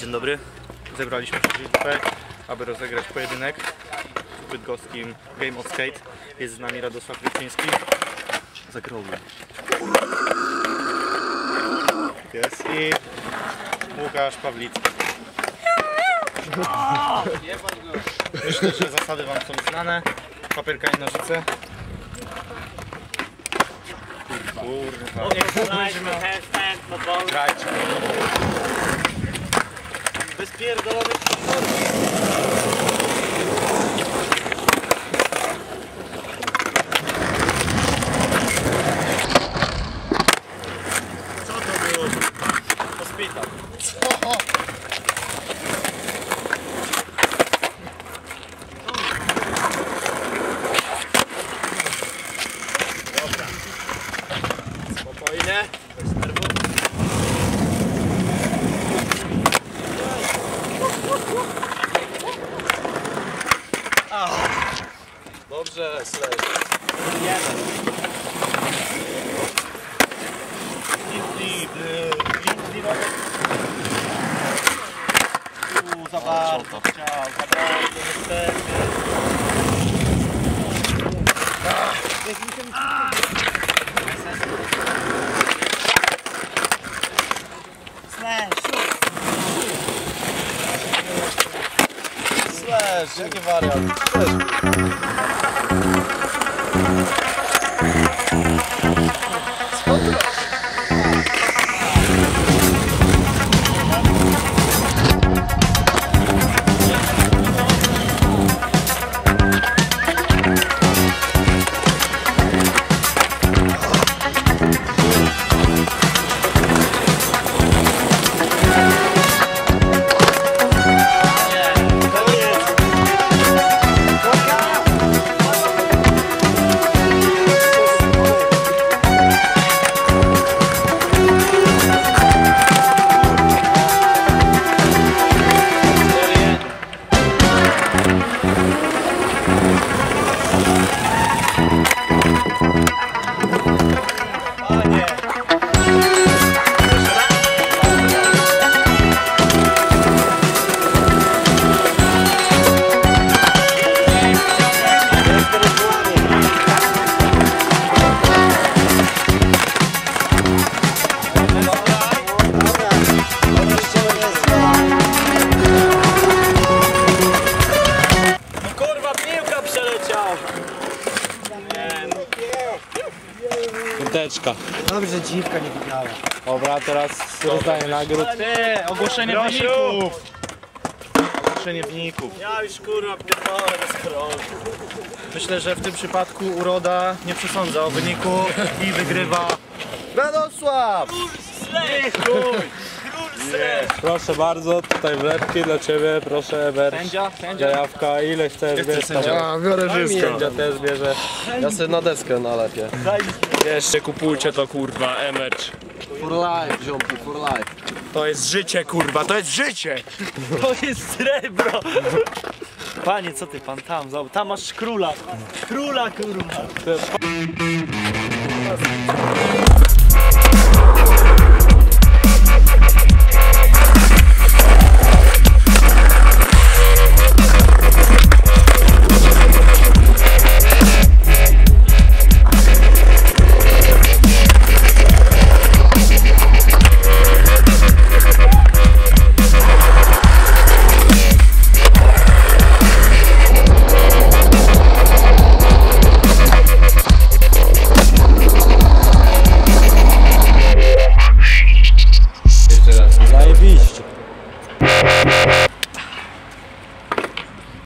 Dzień dobry. Zebraliśmy się dzisiaj, aby rozegrać pojedynek w bydgoskim Game of Skate. Jest z nami Radosław Ryczyński. Zagrałbym. Jest i Łukasz Pawlicki. Myślę, że zasady Wam są znane. Papierka i nożyce. Kurwa. Grajcie. Bezpierdolony Co to było? Hospital. Co? Dobra. Spokojnie. Bez nerwów. Dobrze, Slash. Tu za bardzo chciał, za bardzo niestety. Slash, jaki wariant? Slash. No Piąteczka. Dobrze, dziwka nie wygrała. Dobra, teraz rozdaję nagród. Ty, ogłoszenie Proszę. wyników! Ogłoszenie wyników. Ja już kurwa pierdolę bez krolu. Myślę, że w tym przypadku uroda nie przesądza o wyniku i wygrywa Radosław! Proszę bardzo, tutaj wlepki dla ciebie, proszę Eber. Sędzia, sędzia. Zajawka, ile chcesz, bierz tam. Ja biorę wszystko. Sędzia też bierze. Ja sobie na deskę nalepię. Jeszcze kupujcie to kurwa, emerch. For life, ziomki, for life. To jest życie kurwa, to jest życie! To jest srebro! Panie, co ty pan tam? Zobacz, Tam masz króla. Króla kurwa.